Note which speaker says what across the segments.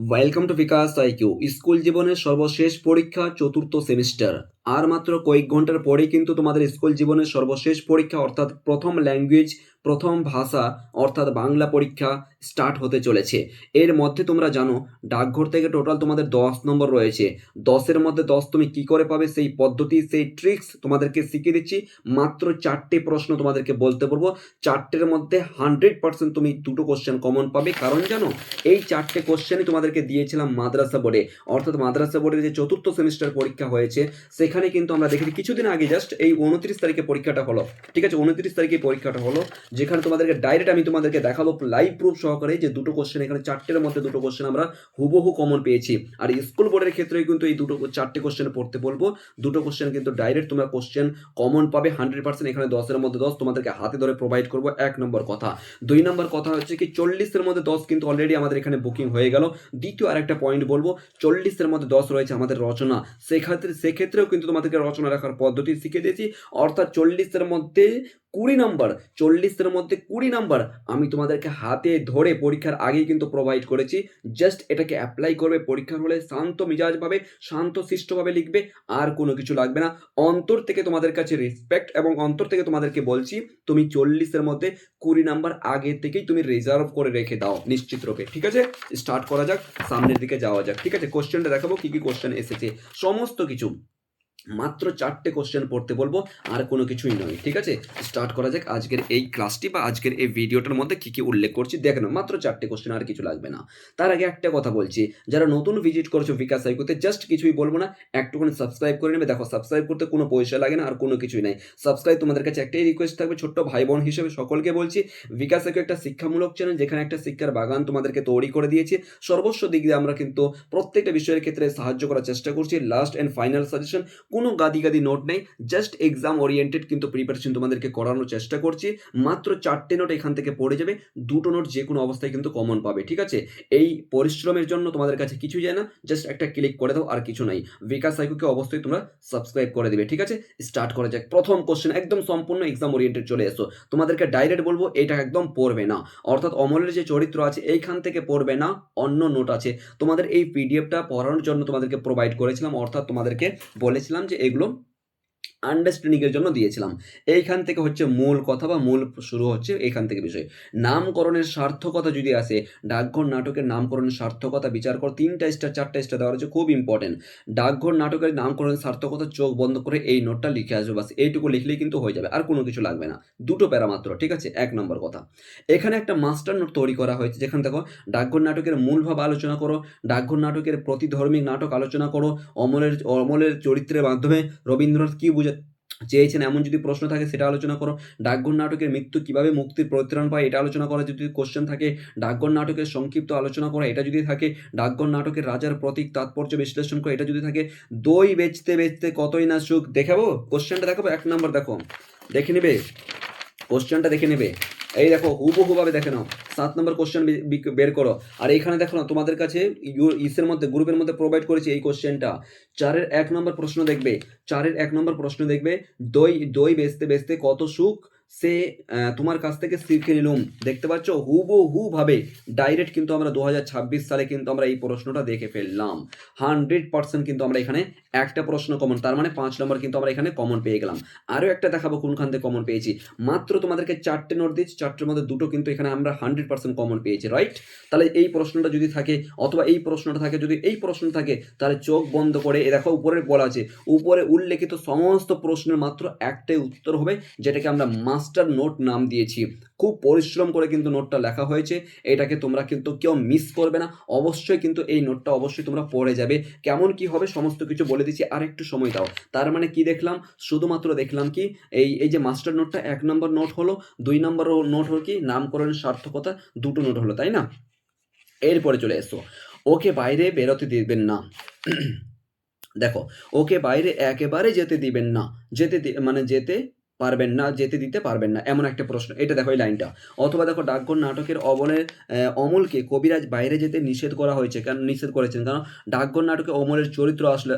Speaker 1: Welcome to Bikash IQ school জীবনের সর্বশেষ পরীক্ষা চতুর্থ সেমিস্টার আর মাত্র কয়েক ঘণ্টার পরেই কিন্তু তোমাদের স্কুল জীবনের সর্বশেষ পরীক্ষা, অর্থাৎ প্রথম ল্যাঙ্গুয়েজ প্রথম ভাষা, অর্থাৎ বাংলা পরীক্ষা স্টার্ট হতে চলেছে। এর মধ্যে তোমরা জানো, ডাকঘর থেকে টোটাল তোমাদের দশ নম্বর রয়েছে। দশের মধ্যে দশ তুমি কি করে পাবে? সেই পদ্ধতি, সেই ট্রিক্স তোমাদেরকে শিখিয়ে দিচ্ছি। মাত্র চারটে প্রশ্ন তোমাদেরকে বলতে পারব চারটের মধ্যে হান্ড্রেড পার্সেন্ট তুমি দুটো কোশ্চেন কমন পাবে। কারণ জানো, এই চারটে কোশ্চেনই তোমাদেরকে দিয়েছিলাম মাদ্রাসা বোর্ডে। অর্থাৎ মাদ্রাসা বোর্ডের যে চতুর্থ সেমিস্টার পরীক্ষা হয়েছে, সেখানে কিন্তু আমরা দেখেছি কিছুদিন আগে জাস্ট এই উনত্রিশ তারিখে পরীক্ষাটা হলো। ঠিক আছে? উনত্রিশ তারিখে পরীক্ষাটা হলো, যেখানে তোমাদেরকে ডাইরেক্ট আমি তোমাদেরকে দেখাবো লাইভ প্রুফ সহকারে যে দুটো কোশ্চেন এখানে চারটের মধ্যে দুটো কোশ্চেন আমরা হুবহু কমন পেয়েছি। আর স্কুল বোর্ডের ক্ষেত্রে কিন্তু এই দুটো চারটে কোশ্চেন পড়তে বলব। দুটো কোশ্চেন কিন্তু ডাইরেক্ট তোমরা কোশ্চেন কমন পাবে হান্ড্রেড পার্সেন্ট এখানে দশের মধ্যে দশ তোমাদেরকে হাতে ধরে প্রোভাইড করব। এক নম্বর কথা। দুই নম্বর কথা হচ্ছে কি, চল্লিশের মধ্যে দশ কিন্তু অলরেডি আমাদের এখানে বুকিং হয়ে গেল। দ্বিতীয় আরেকটা পয়েন্ট বলব, চল্লিশের মধ্যে দশ রয়েছে আমাদের রচনা। সেক্ষেত্রে সেক্ষেত্রেও কিন্তু তোমাদেরকে রচনা রাখার পদ্ধতি শিখে দিয়েছি। অর্থাৎ চল্লিশের মধ্যে কুড়ি নাম্বার, চল্লিশের মধ্যে কুড়ি নাম্বার আমি তোমাদেরকে হাতে ধরে পরীক্ষার আগেই কিন্তু প্রোভাইড করেছি। জাস্ট এটাকে অ্যাপ্লাই করবে, পরীক্ষার হলে শান্ত মিজাজভাবে শান্ত শিষ্টভাবে লিখবে, আর কোনো কিছু লাগবে না। অন্তর থেকে তোমাদের কাছে রেসপেক্ট এবং অন্তর থেকে তোমাদেরকে বলছি, তুমি চল্লিশের মধ্যে কুড়ি নাম্বার আগে থেকেই তুমি রিজার্ভ করে রেখে দাও, নিশ্চিত রূপে। ঠিক আছে? স্টার্ট করা যাক, সামনের দিকে যাওয়া যাক। ঠিক আছে? কোশ্চেনটা দেখাবো, কি কি কোশ্চেন এসেছে? সমস্ত কিছু। মাত্র চারটে কোশ্চেন পড়তে বলব, আর কোনো কিছুই নয়, ঠিক আছে? স্টার্ট করা যাক আজকের এই ক্লাসটি বা আজকের এই ভিডিওটার মধ্যে কি কি উল্লেখ করছি, দেখে নাও মাত্র চারটে কোশ্চেন আর কিছু লাগবে না। তার আগে একটা কথা বলছি, যারা নতুন ভিজিট করছ বিকাশ সাইকোতে জাস্ট কিছুই বলব না, একটুখানি সাবস্ক্রাইব করে নেবে। দেখো সাবস্ক্রাইব করতে কোনো পয়সা লাগে না, আর কোনো কিছুই নাই। সাবস্ক্রাইব তোমাদের কাছে একটাই রিকোয়েস্ট থাকবে, ছোট্ট ভাই বোন হিসেবে সকলকে বলছি বিকাশ সাইকো একটা শিক্ষামূলক চ্যানেল যেখানে একটা শিক্ষার বাগান তোমাদেরকে তৈরি করে দিয়েছি। সর্বস্ব দিক দিয়ে আমরা কিন্তু প্রত্যেকটা বিষয়ের ক্ষেত্রে সাহায্য করার চেষ্টা করছি। লাস্ট অ্যান্ড ফাইনাল সাজেশন কোনো গাদি গাদি নোট নেই। জাস্ট এক্সাম ওরিয়েন্টেড কিন্তু প্রিপারেশন তোমাদেরকে করানোর চেষ্টা করছি। মাত্র চারটে নোট এখান থেকে পড়ে যাবে। দুটো নোট যে কোনো অবস্থায় কিন্তু কমন পাবে, ঠিক আছে? এই পরিশ্রমের জন্য তোমাদের কাছে কিছুই যায় না। জাস্ট একটা ক্লিক করে দাও, আর কিছু নাই। বিকাশ সাইকোকে অবশ্যই তোমরা সাবস্ক্রাইব করে দেবে, ঠিক আছে? স্টার্ট করা যাক। প্রথম কোশ্চেন একদম সম্পূর্ণ এক্সাম ওরিয়েন্টেড চলে এসো। তোমাদেরকে ডাইরেক্ট বলব, এটা একদম পড়বে না। অর্থাৎ অমলের যে চরিত্র আছে, এইখান থেকে পড়বে না, অন্য নোট আছে। তোমাদের এই পিডিএফটা পড়ানোর জন্য তোমাদেরকে প্রোভাইড করেছিলাম, অর্থাৎ তোমাদেরকে বলেছিলাম যে এগুলো আন্ডারস্ট্যান্ডিংয়ের জন্য দিয়েছিলাম। এইখান থেকে হচ্ছে মূল কথা বা মূল শুরু হচ্ছে এইখান থেকে বিষয়। নামকরণের সার্থকতা যদি আসে, ডাকঘর নাটকের নামকরণের সার্থকতা বিচার কর, তিনটা স্টার চারটা স্টার দেওয়া হচ্ছে খুব ইম্পর্টেন্ট ডাকঘর নাটকের নামকরণের সার্থকতা চোখ বন্ধ করে এই নোটটা লিখে আসবে, বাস এইটুকু লিখলেই কিন্তু হয়ে যাবে, আর কোনো কিছু লাগবে না। দুটো প্যারা মাত্র, ঠিক আছে? এক নম্বর কথা। এখানে একটা মাস্টার নোট তৈরি করা হয়েছে, যেখানে দেখো, ডাকঘর নাটকের মূল ভাব আলোচনা করো, ডাকঘর নাটকের প্রতিধর্মিক নাটক আলোচনা করো, অমলের অমলের চরিত্রের মাধ্যমে রবীন্দ্রনাথ কি বুঝে চেয়েছেন, এমন যদি প্রশ্ন থাকে সেটা আলোচনা করো। ডাকঘর নাটকের মৃত্যু কীভাবে মুক্তির পরিত্রাণ পায় এটা আলোচনা করা, যদি কোশ্চেন থাকে ডাকঘর নাটকের সংক্ষিপ্ত আলোচনা করা, এটা যদি থাকে ডাকঘর নাটকের রাজার প্রতীক তাৎপর্য বিশ্লেষণ করা, এটা যদি থাকে দই বেচতে বেচতে কতই না সুখ, দেখাবো? কোশ্চেনটা দেখাবো, এক নম্বর দেখো। দেখে নেবে? কোশ্চেনটা দেখে নেবে। এই দেখো হুবহুভাবে দেখে নাও। সাত নম্বর কোশ্চেন বের করো। আর এইখানে দেখো না, তোমাদের কাছে ইসের মধ্যে, গ্রুপের মধ্যে প্রোভাইড করেছি এই কোশ্চেনটা চারের এক নম্বর প্রশ্ন দেখবে। চারের এক নম্বর প্রশ্ন দেখবে, দই দই বেচতে বেচতে কত সুখ? সে তোমার কাছ থেকে শিখে নিলুম। দেখতে পাচ্ছ? হুবহু ভাবে ডাইরেক্ট কিন্তু আমরা দু হাজার ছাব্বিশ সালে কিন্তু আমরা এই প্রশ্নটা দেখে ফেললাম। হান্ড্রেড পার্সেন্ট কিন্তু আমরা এখানে একটা প্রশ্ন কমন তার মানে পাঁচ নম্বর কিন্তু আমরা এখানে কমন পেয়ে গেলাম। আরও একটা দেখাবো কোনখান থেকে কমন পেয়েছি। মাত্র তোমাদেরকে চারটে নোট দিচ্ছি চারটের মধ্যে দুটো কিন্তু এখানে আমরা হান্ড্রেড পার্সেন্ট কমন পেয়েছি রাইট তাহলে এই প্রশ্নটা যদি থাকে, অথবা এই প্রশ্নটা থাকে, যদি এই প্রশ্ন থাকে, তাহলে চোখ বন্ধ করে, এ দেখো উপরে বলা আছে, উপরে উল্লেখিত সমস্ত প্রশ্নের মাত্র একটাই উত্তর হবে, যেটাকে আমরা মাস্টার নোট নাম দিয়েছি। খুব পরিশ্রম করে কিন্তু নোটটা লেখা হয়েছে। এটাকে তোমরা কিন্তু কেউ মিস করবে না। অবশ্যই কিন্তু এই নোটটা অবশ্যই তোমরা পড়ে যাবে। কেমন কি হবে সমস্ত কিছু বলে দিচ্ছি। আর একটু সময় দাও। তার মানে কি দেখলাম? শুধুমাত্র দেখলাম কি? এই এই যে মাস্টার নোটটা এক নম্বর নোট হলো, দুই নম্বর নোট হলো কি? নামকরণের সার্থকতা দুটো নোট হলো, তাই না? এরপরে চলে এসো। ওকে বাইরে বেরোতে দিবেন না। দেখো, ওকে বাইরে একেবারে যেতে দিবেন না। যেতে মানে যেতে পারবেন না যেতে দিতে পারবেন না এমন একটা প্রশ্ন। এটা দেখো এই লাইনটা। অথবা দেখো ডাকঘর নাটকের আহ, অমলকে কবিরাজ বাইরে যেতে নিষেধ করা হয়েছে। কারণ নিষেধ করেছেন? কারণ ডাকঘর নাটকে অমলের চরিত্র আসলে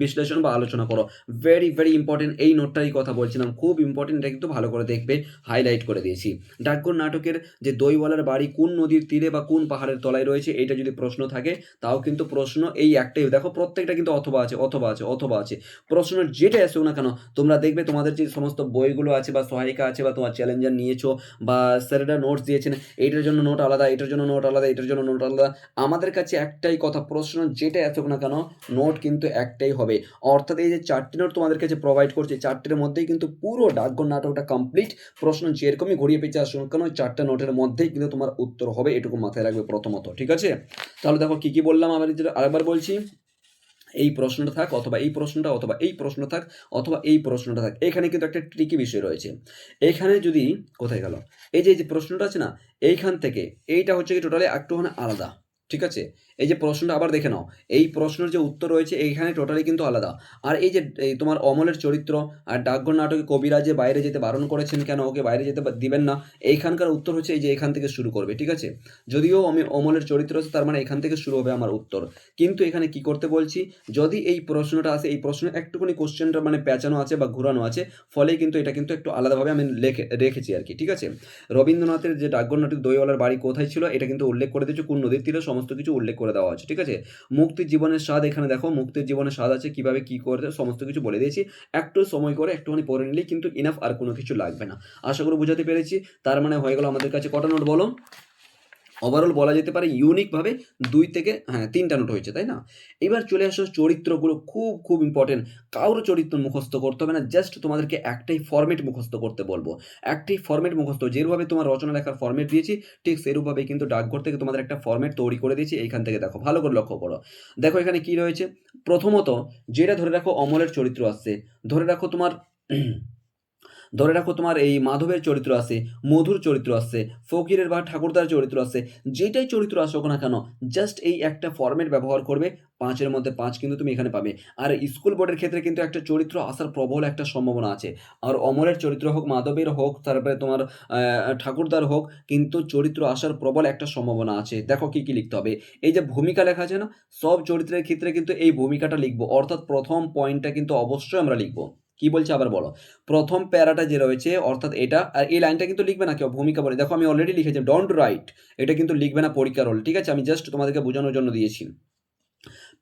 Speaker 1: বিশ্লেষণ বা আলোচনা করো। ভেরি ভেরি ইম্পর্টেন্ট এই নোটটারই কথা বলছিলাম। খুব ইম্পর্টেন্ট এটা কিন্তু ভালো করে দেখবে হাইলাইট করে দিয়েছি। ডাকঘর নাটকের যে দইওয়ালার বাড়ি কোন নদীর তীরে বা কোন পাহাড়ের তলায় রয়েছে এটা যদি প্রশ্ন থাকে তাও কিন্তু প্রশ্ন এই একটাই। দেখো প্রত্যেকটা কিন্তু অথবা আছে অথবা আছে অথবা আছে। প্রশ্ন যেটা আসুক না কেন তোমরা দেখবে তোমাদের যে সমস্ত বইগুলো আছে বা সহায়িকা আছে বা তোমার চ্যালেঞ্জার নিয়েছো বা স্যারেরা নোটস দিয়েছেন, এইটার জন্য নোট আলাদা এটার জন্য নোট আলাদা এটার জন্য নোট আলাদা। আমাদের কাছে একটাই কথা, প্রশ্ন যেটা আসুক না কেন নোট কিন্তু একটাই হবে। অর্থাৎ এই যে চারটে নোট তোমাদের কাছে প্রোভাইড করছে চারটের মধ্যেই কিন্তু পুরো ডাকঘর নাটকটা কমপ্লিট প্রশ্ন যেরকমই ঘুরিয়ে পেঁচে আসুন কেন চারটে নোটের মধ্যেই কিন্তু তোমার উত্তর হবে, এটুকু মাথায় রাখবে প্রথমত, ঠিক আছে? তাহলে দেখো কি কি বললাম আমি যেটা আরেকবার বলছি। এই প্রশ্নটা থাক অথবা এই প্রশ্নটা, অথবা এই প্রশ্ন থাক, অথবা এই প্রশ্নটা থাক। এখানে কিন্তু একটা ট্রিকি বিষয় রয়েছে। এখানে যদি, কোথায় গেল? এই যে যে প্রশ্নটা আছে না, এইখান থেকে, এইটা হচ্ছে কি টোটালি একটুখানি আলাদা। ঠিক আছে? এই যে প্রশ্নটা আবার দেখে নাও। এই প্রশ্নের যে উত্তর রয়েছে, এইখানে টোটালি কিন্তু আলাদা। আর এই যে তোমার অমলের চরিত্র আর ডাকঘর নাটকে কবিরাজ যে বাইরে যেতে বারণ করেছেন কেন, ওকে বাইরে যেতে দিবেন না, এইখানকার উত্তর হচ্ছে এই যে এখান থেকে শুরু করবে, ঠিক আছে? যদিও আমি অমলের চরিত্র আছে, তার মানে এখান থেকে শুরু হবে আমার উত্তর। কিন্তু এখানে কি করতে বলছি, যদি এই প্রশ্নটা আসে, এই প্রশ্নে একটুখানি কোশ্চেনটা মানে পেঁচানো আছে বা ঘুরানো আছে ফলে কিন্তু এটা কিন্তু একটু আলাদাভাবে আমি লেখে রেখেছি আর কি, ঠিক আছে? রবীন্দ্রনাথের যে ডাকঘর নাটক দইওয়ালার বাড়ি কোথায় ছিল, এটা কিন্তু উল্লেখ করে দিয়েছে কোন নদীর তীরে সমস্ত কিছু উল্লেখ করে দেওয়া আছে ঠিক আছে? মুক্তির জীবনের স্বাদ এখানে দেখো, মুক্তির জীবনের স্বাদ আছে, কীভাবে কি করতে সমস্ত কিছু বলে দিয়েছি। একটু সময় করে, একটুখানি পড়ে নিলেই কিন্তু ইনাফ আর কোনো কিছু লাগবে না। আশা করি বোঝাতে পেরেছি। তার মানে হয়ে গেল আমাদের কাছে কটা নোট বলো? ওভারঅল বলা যেতে পারে ইউনিকভাবে দুই থেকে হ্যাঁ তিনটা নোট হয়েছে, তাই না? এবার চলে আসো চরিত্রগুলো, খুব খুব ইম্পর্টেন্ট কারোর চরিত্র মুখস্থ করতে হবে না জাস্ট তোমাদেরকে একটাই ফর্মেট মুখস্থ করতে বলব। একটাই ফর্মেট মুখস্থ, যেভাবে তোমার রচনা লেখার ফর্মেট দিয়েছি, ঠিক সেরূপভাবেই কিন্তু ডাকঘর থেকে তোমাদের একটা ফর্মেট তৈরি করে দিয়েছি, এইখান থেকে দেখো, ভালো করে লক্ষ্য করো। দেখো এখানে কি রয়েছে? প্রথমত, যেটা ধরে রাখো অমলের চরিত্র আসছে। ধরে রাখো তোমার ধরে রাখো তোমার এই মাধবের চরিত্র আছে, মধুর চরিত্র আছে, ফকিরের বা ঠাকুরদার চরিত্র আছে, যেটাই চরিত্র আসুক না কেন জাস্ট এই একটা ফর্মেট ব্যবহার করবে, পাঁচের মধ্যে পাঁচ কিন্তু তুমি এখানে পাবে। আর স্কুল বোর্ডের ক্ষেত্রে কিন্তু একটা চরিত্র আসার প্রবল একটা সম্ভাবনা আছে। আর অমরের চরিত্র হোক, মাধবের হোক, তারপরে তোমার ঠাকুরদার হোক, কিন্তু চরিত্র আসার প্রবল একটা সম্ভাবনা আছে। দেখো কি কি লিখতে হবে। এই যে ভূমিকা লেখা আছে না, সব চরিত্রের ক্ষেত্রে কিন্তু এই ভূমিকাটা লিখব। অর্থাৎ প্রথম পয়েন্টটা কিন্তু অবশ্যই আমরা লিখব। কি বলছে আবার বলো। প্রথম প্যারাটা যে রয়েছে, অর্থাৎ এটা, আর এই লাইনটা কিন্তু লিখবে না কেউ, ভূমিকা বলে। দেখো আমি অলরেডি লিখেছি ডোন্ট রাইট এটা কিন্তু লিখবে না পরীক্ষার রোল ঠিক আছে? আমি জাস্ট তোমাদেরকে বোঝানোর জন্য দিয়েছি।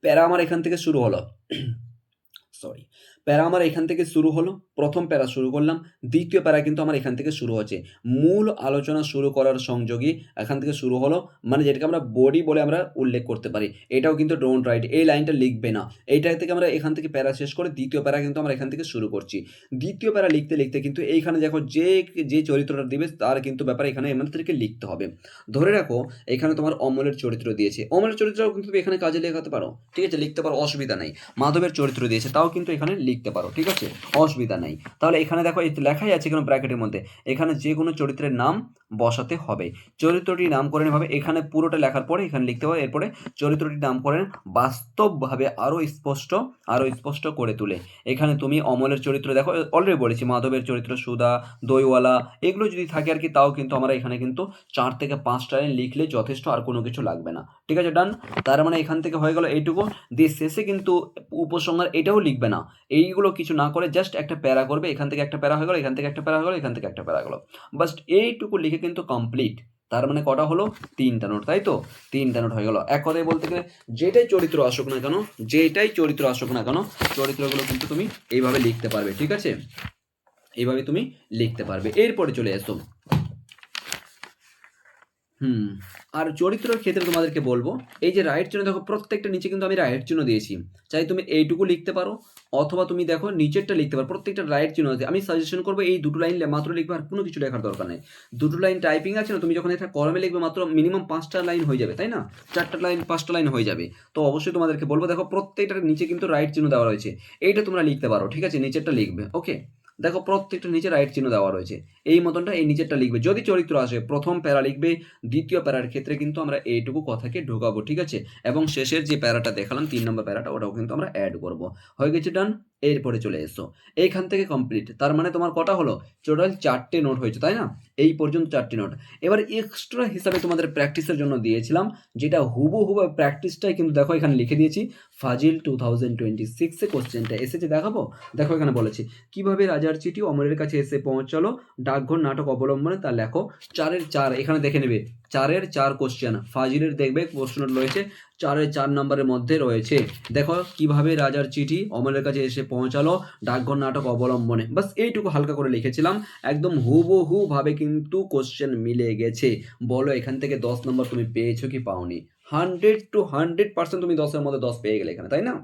Speaker 1: প্যারা আমার এখান থেকে শুরু হলো। সরি প্যারা আমার এখান থেকে শুরু হলো, প্রথম প্যারা শুরু করলাম, দ্বিতীয় প্যারা কিন্তু আমার এখান থেকে শুরু হচ্ছে মূল আলোচনা শুরু করার সংযোগী এখান থেকে শুরু হলো মানে যেটাকে আমরা বডি বলে আমরা উল্লেখ করতে পারি। এটাও কিন্তু ডোন্ট রাইট এই লাইনটা লিখবে না। এইটা থেকে আমরা এখান থেকে প্যারা শেষ করে দ্বিতীয় প্যারা কিন্তু আমরা এখান থেকে শুরু করছি। দ্বিতীয় প্যারা লিখতে লিখতে কিন্তু এইখানে দেখো যে যে চরিত্রটা দিবে, তার কিন্তু ব্যাপারে এখানে আমাদেরকে লিখতে হবে। ধরে রাখো, এখানে তোমার অমলের চরিত্র দিয়েছে। অমলের চরিত্রও কিন্তু এখানে কাজে লেখাতে পারো, ঠিক আছে? লিখতে পারো, অসুবিধা নেই। মাধবের চরিত্র দিয়েছে, তাও কিন্তু এখানে লিখতে পারো, ঠিক আছে? অসুবিধা নেই। তাহলে এখানে দেখো, এই লেখাই আছে কোনো ব্র্যাকেটের মধ্যে। এখানে যে কোনো চরিত্রের নাম বসাতে হবে। চরিত্রটি নামকরণ ভাবে এখানে পুরোটা লেখার পরে এখানে লিখতে হবে, এরপরে চরিত্রটির নামকরণ বাস্তবভাবে আরও স্পষ্ট আরও স্পষ্ট করে তুলে। এখানে তুমি অমলের চরিত্র দেখো অলরেডি বলেছি, মাধবের চরিত্র সুদা দইওয়ালা, এগুলো যদি থাকে আর কি, তাও কিন্তু আমরা এখানে কিন্তু চার থেকে পাঁচটা লাইন লিখলে যথেষ্ট আর কোনো কিছু লাগবে না। ঠিক আছে ডান তার মানে এখান থেকে হয়ে গেল এইটুকু। দিয়ে শেষে কিন্তু উপসংহার এটাও লিখবে না। এইগুলো কিছু না করে জাস্ট একটা প্যারা করবে, এখান থেকে একটা প্যারা হয়ে গেলো, এখান থেকে একটা প্যারা হয়ে গেলো, এখান থেকে একটা প্যারা গেলো। বাস এইটুকু লিখে কিন্তু কমপ্লিট তার মানে কটা হলো? তিনটা নোট, তাই তো? তিনটা নোট হয়ে গেল। এক কথায় বলতে গেলে, যেটাই চরিত্র আসুক না কেন, যেটাই চরিত্র আসুক না কেন, চরিত্রগুলো কিন্তু তুমি এইভাবে লিখতে পারবে, ঠিক আছে? এইভাবে তুমি লিখতে পারবে। এরপরে চলে এসো হুম। আর চরিত্রের ক্ষেত্রে তোমাদেরকে বলব, এই যে রাইট চিহ্ন দেখো, প্রত্যেকটা নিচে কিন্তু আমি রাইট চিহ্ন দিয়েছি। চাই তুমি এইটুকু লিখতে পারো, অথবা তুমি দেখো নিচেরটা লিখতে পারো, প্রত্যেকটা রাইট চিহ্ন আছে আমি সাজেশন করব এই দুটো লাইন মাত্র লিখবে আর কোনো কিছু লেখার দরকার নেই। দুটো লাইন টাইপিং আছে না, তুমি যখন এটা কলমে লিখবে মাত্র মিনিমাম পাঁচটা লাইন হয়ে যাবে, তাই না? চারটা লাইন পাঁচটা লাইন হয়ে যাবে। তো অবশ্যই তোমাদেরকে বলব, দেখো প্রত্যেকটার নিচে কিন্তু রাইট চিহ্ন দেওয়া রয়েছে। এইটা তোমরা লিখতে পারো, ঠিক আছে? নিচেরটা লিখবে ওকে দেখো প্রত্যেকটা নিচে রাইট চিহ্ন দেওয়া রয়েছে। এই মতনটা এই নিচেরটা লিখবে। যদি চরিত্র আসে, প্রথম প্যারা লিখবে, দ্বিতীয় প্যারার ক্ষেত্রে কিন্তু আমরা এইটুকু কথাকে ঢোকাবো, ঠিক আছে? এবং শেষের যে প্যারাটা দেখালাম, তিন নম্বর প্যারাটা, ওটাও কিন্তু আমরা অ্যাড করব। হয়ে গেছে ডান এরপরে চলে এসো। এইখান থেকে কমপ্লিট তার মানে তোমার কটা হলো? টোটাল চারটে নোট হয়েছে, তাই না? এই পর্যন্ত চারটে নোট এবার এক্সট্রা হিসাবে তোমাদের প্র্যাকটিসের জন্য দিয়েছিলাম, যেটা হুবু হুবু প্র্যাকটিসটাই কিন্তু দেখো এখানে লিখে দিয়েছি। ফাজিল টু থাউজেন্ড টোয়েন্টি সিক্সে কোশ্চেনটা এসেছে, দেখাবো? দেখো এখানে বলেছি, কীভাবে রাজার চিঠি অমরের কাছে এসে পৌঁছালো? ডাকঘর নাটক অবলম্বনে তা লেখো। চারের চার, এখানে দেখে নেবে, চারের চার কোশ্চেন ফাজিলের দেখবে প্রশ্ন রয়েছে চারের চার নম্বরের মধ্যে রয়েছে। দেখো কীভাবে রাজার চিঠি অমলের কাছে এসে পৌঁছালো ডাকঘর নাটক অবলম্বনে। বাস এইটুকু হালকা করে লিখেছিলাম, একদম হুবহুভাবে কিন্তু কোশ্চেন মিলে গেছে। বলো এখান থেকে দশ নম্বর তুমি পেয়েছ কি পাওনি? হান্ড্রেড টু হান্ড্রেড পার্সেন্ট তুমি দশের মধ্যে দশ পেয়ে গেলে এখানে, তাই না?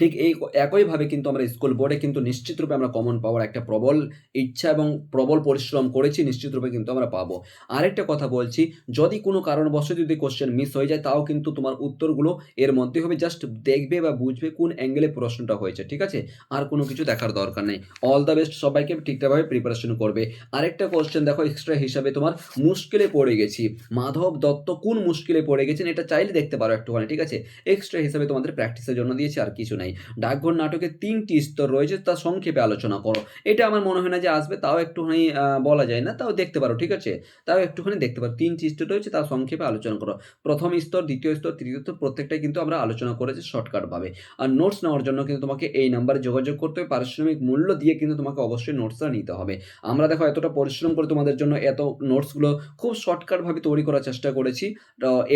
Speaker 1: ঠিক এই একইভাবে কিন্তু আমরা স্কুল বোর্ডে কিন্তু নিশ্চিত রূপে আমরা কমন পাওয়ার একটা প্রবল ইচ্ছা এবং প্রবল পরিশ্রম করেছি, নিশ্চিত রূপে কিন্তু আমরা পাবো। আরেকটা কথা বলছি, যদি কোনো কারণবশত যদি কোশ্চেন মিস হয়ে যায়, তাও কিন্তু তোমার উত্তরগুলো এর মধ্যে হবে জাস্ট দেখবে বা বুঝবে কোন অ্যাঙ্গেলে প্রশ্নটা হয়েছে, ঠিক আছে? আর কোনো কিছু দেখার দরকার নেই। অল দ্য বেস্ট সবাইকে ঠিকঠাকভাবে প্রিপারেশন করবে। আরেকটা কোশ্চেন দেখো এক্সট্রা হিসাবে তোমার মুশকিলে পড়ে গেছি। মাধব দত্ত কোন মুশকিলে পড়ে গেছেন এটা চাইলে দেখতে পারো একটুখানি, ঠিক আছে? এক্সট্রা হিসাবে তোমাদের প্র্যাকটিসের জন্য দিয়েছি, আর কিছু নাই। ডাকঘর নাটকে তিনটি স্তর রয়েছে, তা সংক্ষেপে আলোচনা করো। এটা আমার মনে হয় না যে আসবে, তাও একটুখানি বলা যায় না, তাও দেখতে পারো, ঠিক আছে? তাও একটুখানি দেখতে পারো। তিনটি স্তর রয়েছে তা সংক্ষেপে আলোচনা করো। প্রথম স্তর, দ্বিতীয় স্তর, তৃতীয় স্তর, প্রত্যেকটাই কিন্তু আমরা আলোচনা করেছি শর্টকাটভাবে আর নোটস নেওয়ার জন্য কিন্তু তোমাকে এই নাম্বারে যোগাযোগ করতে হবে। পারিশ্রমিক মূল্য দিয়ে কিন্তু তোমাকে অবশ্যই নোটসটা নিতে হবে। আমরা দেখো এতটা পরিশ্রম করে তোমাদের জন্য এত নোটসগুলো খুব শর্টকাটভাবে তৈরি করার চেষ্টা করেছি।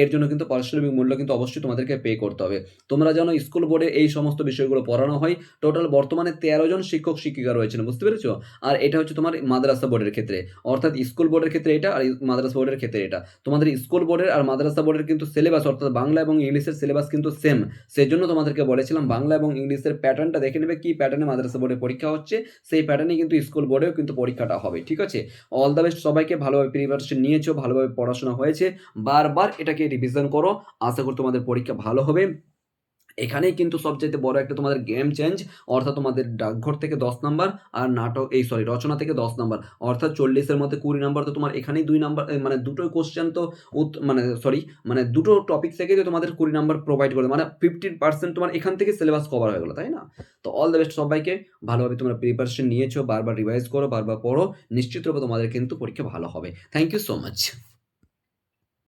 Speaker 1: এর জন্য কিন্তু পারিশ্রমিক মূল্য কিন্তু অবশ্যই তোমাদেরকে পে করতে হবে। তোমরা জানো স্কুল বোর্ডে এই সমস্ত বিষয়গুলো পড়ানো হয়। টোটাল বর্তমানে তেরো জন শিক্ষক, শিক্ষিকা রয়েছেন, বুঝতে পেরেছ? আর এটা হচ্ছে তোমার মাদ্রাসা বোর্ডের ক্ষেত্রে। অর্থাৎ স্কুল বোর্ডের ক্ষেত্রে এটা আর মাদ্রাসা বোর্ডের ক্ষেত্রে এটা। তোমাদের স্কুল বোর্ডের আর মাদ্রাসা বোর্ডের কিন্তু সিলেবাস অর্থাৎ বাংলা এবং ইংলিশের সিলেবাস কিন্তু সেম সেজন্য তোমাদেরকে বলেছিলাম, বাংলা এবং ইংলিশের প্যাটার্নটা দেখে নেবে, কি প্যাটার্নে মাদ্রাসা বোর্ডে পরীক্ষা হচ্ছে। সেই প্যাটার্নে কিন্তু স্কুল বোর্ডেও কিন্তু পরীক্ষাটা হবে, ঠিক আছে? অল দ্য বেস্ট সবাইকে, ভালোভাবে প্রিপারেশন নিয়েছো, ভালোভাবে পড়াশোনা হয়েছে। বারবার এটাকে রিভিশন করো। আশা করি তোমাদের পরীক্ষা ভালো হবে। এখানেই কিন্তু সবচাইতে বড় একটা তোমাদের গেম চেঞ্জ অর্থাৎ তোমাদের ডাকঘর থেকে দশ নাম্বার আর নাটক, এই সরি রচনা থেকে দশ নাম্বার। অর্থাৎ চল্লিশের মধ্যে কুড়ি নাম্বার তো তোমার এখানেই দুই নাম্বার মানে দুটোই কোশ্চেন তো মানে সরি মানে দুটো টপিক থেকে তো তোমাদের কুড়ি নাম্বার প্রোভাইড করে মানে ফিফটিন পার্সেন্ট তোমার এখান থেকে সিলেবাস কভার হয়ে গেলো, তাই না? তো অল দ্য বেস্ট সবাইকে, ভালোভাবে তোমরা প্রিপারেশন নিয়েছো, বারবার রিভাইজ করো, বারবার পড়ো, নিশ্চিত রূপে তোমাদের কিন্তু পরীক্ষা ভালো হবে। Thank you so much